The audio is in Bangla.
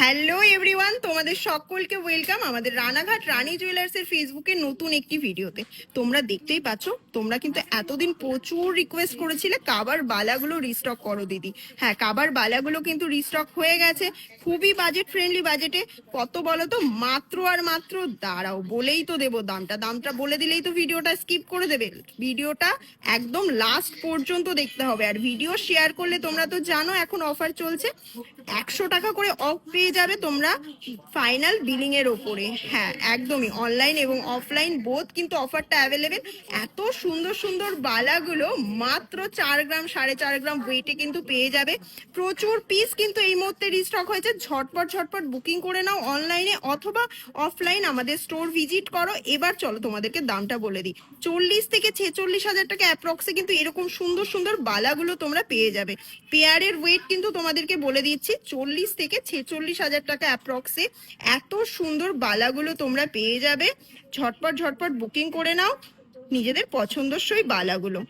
হ্যালো এভরিওয়ান তোমাদের সকলকে ওয়েলকাম আমাদের রানাঘাট রানী জুয়েলার্সের ফেসবুকে নতুন একটি ভিডিওতে। তোমরা দেখতেই পাচ্ছ, তোমরা কিন্তু এতদিন প্রচুর রিকোয়েস্ট করেছিলে, কাবার বালাগুলো রিস্টক করো দিদি। হ্যাঁ কাবার বালাগুলো কিন্তু রিস্টক হয়ে গেছে, খুবই বাজেট ফ্রেন্ডলি বাজেটে কত বলো তো, মাত্র আর মাত্র, দাঁড়াও, বলেই তো দেবো দামটা। দামটা বলে দিলেই তো ভিডিওটা স্কিপ করে দেবে। ভিডিওটা একদম লাস্ট পর্যন্ত দেখতে হবে। আর ভিডিও শেয়ার করলে তোমরা তো জানো, এখন অফার চলছে। একশো টাকা করে অফ পেয়ে যাবে তোমরা ফাইনাল বিলিং এর ওপরে। হ্যাঁ একদমই। অনলাইন এবং অফলাইন বোধ কিন্তু অফারটা অ্যাভেলেবেল এত সুন্দর সুন্দর বালাগুলো মাত্র চার গ্রাম, সাড়ে চার গ্রাম ওয়েটে কিন্তু পেয়ে যাবে। প্রচুর পিস কিন্তু এই মুহূর্তে রিস্টক হয়েছে। ঝটপট ঝটপট বুকিং করে নাও অনলাইনে অথবা অফলাইন আমাদের স্টোর ভিজিট করো। এবার চলো তোমাদেরকে দামটা বলে দিই। চল্লিশ থেকে ছেচল্লিশ হাজার টাকা অ্যাপ্রক্সে কিন্তু এরকম সুন্দর সুন্দর বালাগুলো তোমরা পেয়ে যাবে। পেয়ারের ওয়েট কিন্তু তোমাদেরকে বলে দিচ্ছি, চল্লিশ থেকে ছেচল্লিশ হাজার টাকা অ্যাপ্রক্সে এত সুন্দর বালাগুলো তোমরা পেয়ে যাবে। ঝটপট ঝটপট বুকিং করে নাও। নিজেদের পছন্দসই বালাগুলো।